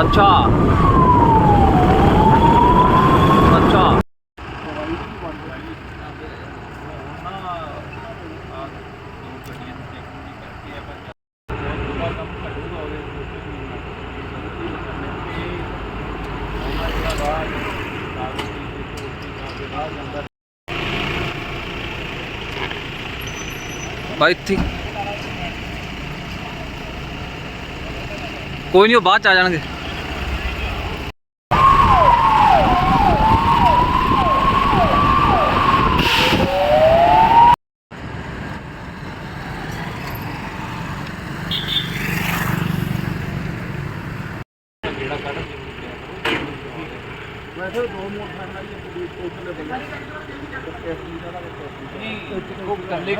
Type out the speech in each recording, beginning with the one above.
ਅੱਛਾ। ਅੱਛਾ। ਬਾਈ ਇੱਥੇ ਕੋਈ ਨਹੀਂ ਉਹ ਬਾਅਦ ਚ ਆ ਜਾਣਗੇ। ਵੈਸੇ ਦੋ ਮੋਟਰਸਾਈਕਲ ਦੀ ਪੁਲਿਸ ਕੋਲ ਦੇ ਬੰਦੇ। ਐਸਪੀ ਦਾ ਨਾ ਉਹ ਕੱਲੇ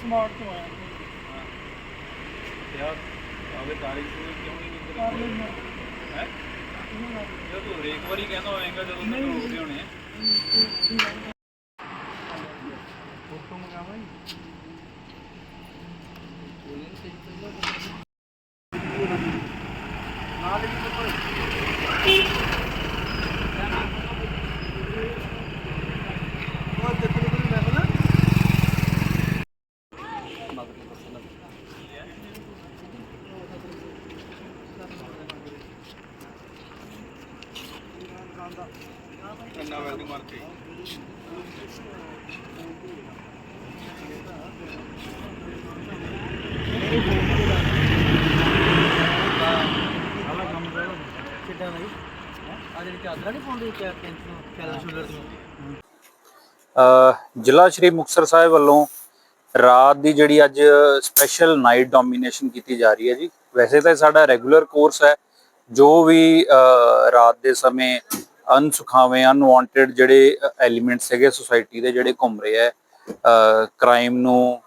ਸਮਾਰਟ ਤੋਂ ਆਇਆ। ਯਾਰ ਆਵੇ ਤਾਰੀਖ ਨੂੰ ਕਿਉਂ ਨਹੀਂ ਨਿਕਲ ਕਰ ਲੈਣਾ ਹੈ? ਜਦੋਂ ਇੱਕ ਵਾਰੀ ਕਹਿੰਦਾ ਹੋਏਗਾ ਜਦੋਂ ਤੱਕ ਰੋਕਦੇ ਹੋਣੇ ਫੋਟੋ ਮੰਗਾਵਾਂ ਨਾਲ ਹੀ ਕੋਈ ਉਹ ਕਿੱਥੇ ਨਿਕਲੀ ਮੈਂ ਬਣਾ ਕੰਨਾ ਵੈਲਡਿੰਗ ਮਾਰ ਕਿੱਦਾਂ ਭਾਈ ਆ ਜਿਹੜੀ ਚਾਦਰਾਂ ਨਹੀਂ ਪਾਉਂਦੇ ਕਿਆ ਟੈਂਸ਼ਨ ਕੈਲਾ ਸ਼ੂਲਰ ਦੀਆਂ ਜ਼ਿਲ੍ਹਾ ਸ਼੍ਰੀ ਮੁਕਤਸਰ ਸਾਹਿਬ ਵੱਲੋਂ ਰਾਤ ਦੀ ਜਿਹੜੀ ਅੱਜ ਸਪੈਸ਼ਲ ਨਾਈਟ ਡੋਮੀਨੇਸ਼ਨ ਕੀਤੀ ਜਾ ਰਹੀ ਹੈ ਜੀ। ਵੈਸੇ ਤਾਂ ਸਾਡਾ ਰੈਗੂਲਰ ਕੋਰਸ ਹੈ। ਜੋ ਵੀ ਅ, ਰਾਤ ਦੇ ਸਮੇਂ ਅਨਸੁਖਾਵੇਂ ਅਨਵਾਂਟਡ ਜਿਹੜੇ ਐਲੀਮੈਂਟਸ ਹੈਗੇ ਸੋਸਾਇਟੀ ਦੇ ਜਿਹੜੇ ਘੁੰਮ ਰਹੇ ਹੈ ਕ੍ਰਾਈਮ ਨੂੰ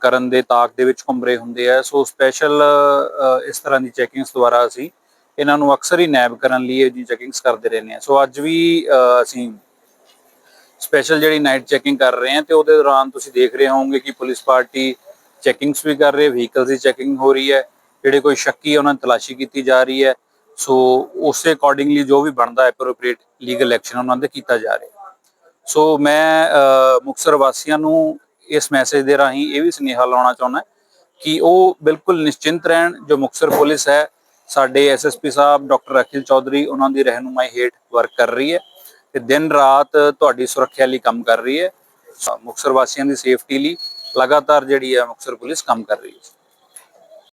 ਕਰਨ ਦੇ ਤਾਕ ਦੇ ਵਿੱਚ ਘੁੰਮ ਰਹੇ ਹੁੰਦੇ ਆ। ਸੋ ਸਪੈਸ਼ਲ ਇਸ ਤਰ੍ਹਾਂ ਦੀ ਚੈਕਿੰਗਸ ਦੁਆਰਾ ਅਸੀਂ ਇਹਨਾਂ ਨੂੰ ਅਕਸਰ ਹੀ ਨੈਬ ਕਰਨ ਲਈ ਇਹ ਜੀ ਚੈਕਿੰਗਸ ਕਰਦੇ ਰਹਿੰਦੇ ਆ। ਸੋ ਅੱਜ ਵੀ ਅਸੀਂ ਸਪੈਸ਼ਲ ਜਿਹੜੀ ਨਾਈਟ ਚੈਕਿੰਗ ਕਰ ਰਹੇ ਹਾਂ ਤੇ ਉਹਦੇ ਦੌਰਾਨ ਤੁਸੀਂ ਦੇਖ ਰਹੇ ਹੋਵੋਗੇ ਕਿ ਪੁਲਿਸ ਪਾਰਟੀ ਚੈਕਿੰਗਸ ਵੀ ਕਰ ਰਹੀ ਹੈ ਵਹੀਕਲਸ ਦੀ ਚੈਕਿੰਗ ਹੋ ਰਹੀ ਹੈ, ਜਿਹੜੇ ਕੋਈ ਸ਼ੱਕੀ ਹੈ ਉਹਨਾਂ ਦੀ ਤਲਾਸ਼ੀ ਕੀਤੀ ਜਾ ਰਹੀ ਹੈ। ਸੋ ਉਸੇ ਅਕੋਰਡਿੰਗਲੀ ਜੋ ਵੀ ਬਣਦਾ ਐਪਰੋਪ੍ਰੀਏਟ ਲੀਗਲ ਐਕਸ਼ਨ ਉਹਨਾਂ ਦੇ ਕੀਤਾ ਜਾ ਰਿਹਾ ਸੋ ਮੈਂ ਅ, ਵਾਸੀਆਂ ਨੂੰ ਇਸ ਮੈਸੇਜ ਦੇ ਰਾਹੀਂ ਇਹ ਵੀ ਸੁਨੇਹਾ ਲਾਉਣਾ ਚਾਹੁੰਦਾ ਕਿ ਉਹ ਬਿਲਕੁਲ ਨਿਸ਼ਚਿੰਤ ਰਹਿਣ ਜੋ ਮੁਕਤਸਰ ਪੁਲਿਸ ਹੈ ਸਾਡੇ ਐਸਐਸਪੀ ਸਾਹਿਬ ਡਾਕਟਰ ਅਖਿਲ ਚੌਧਰੀ ਉਹਨਾਂ ਦੀ ਰਹਿਨੁਮਾਈ ਹੇਠ ਵਰਕ ਕਰ ਰਹੀ ਹੈ ਤੇ ਦਿਨ ਰਾਤ ਤੁਹਾਡੀ ਸੁਰੱਖਿਆ ਲਈ ਕੰਮ ਕਰ ਰਹੀ ਹੈ। ਮੁਕਤਸਰ ਵਾਸੀਆਂ ਦੀ ਸੇਫਟੀ ਲਈ ਲਗਾਤਾਰ ਜਿਹੜੀ ਹੈ ਮੁਕਤਸਰ ਪੁਲਿਸ ਕੰਮ ਕਰ ਰਹੀ ਹੈ।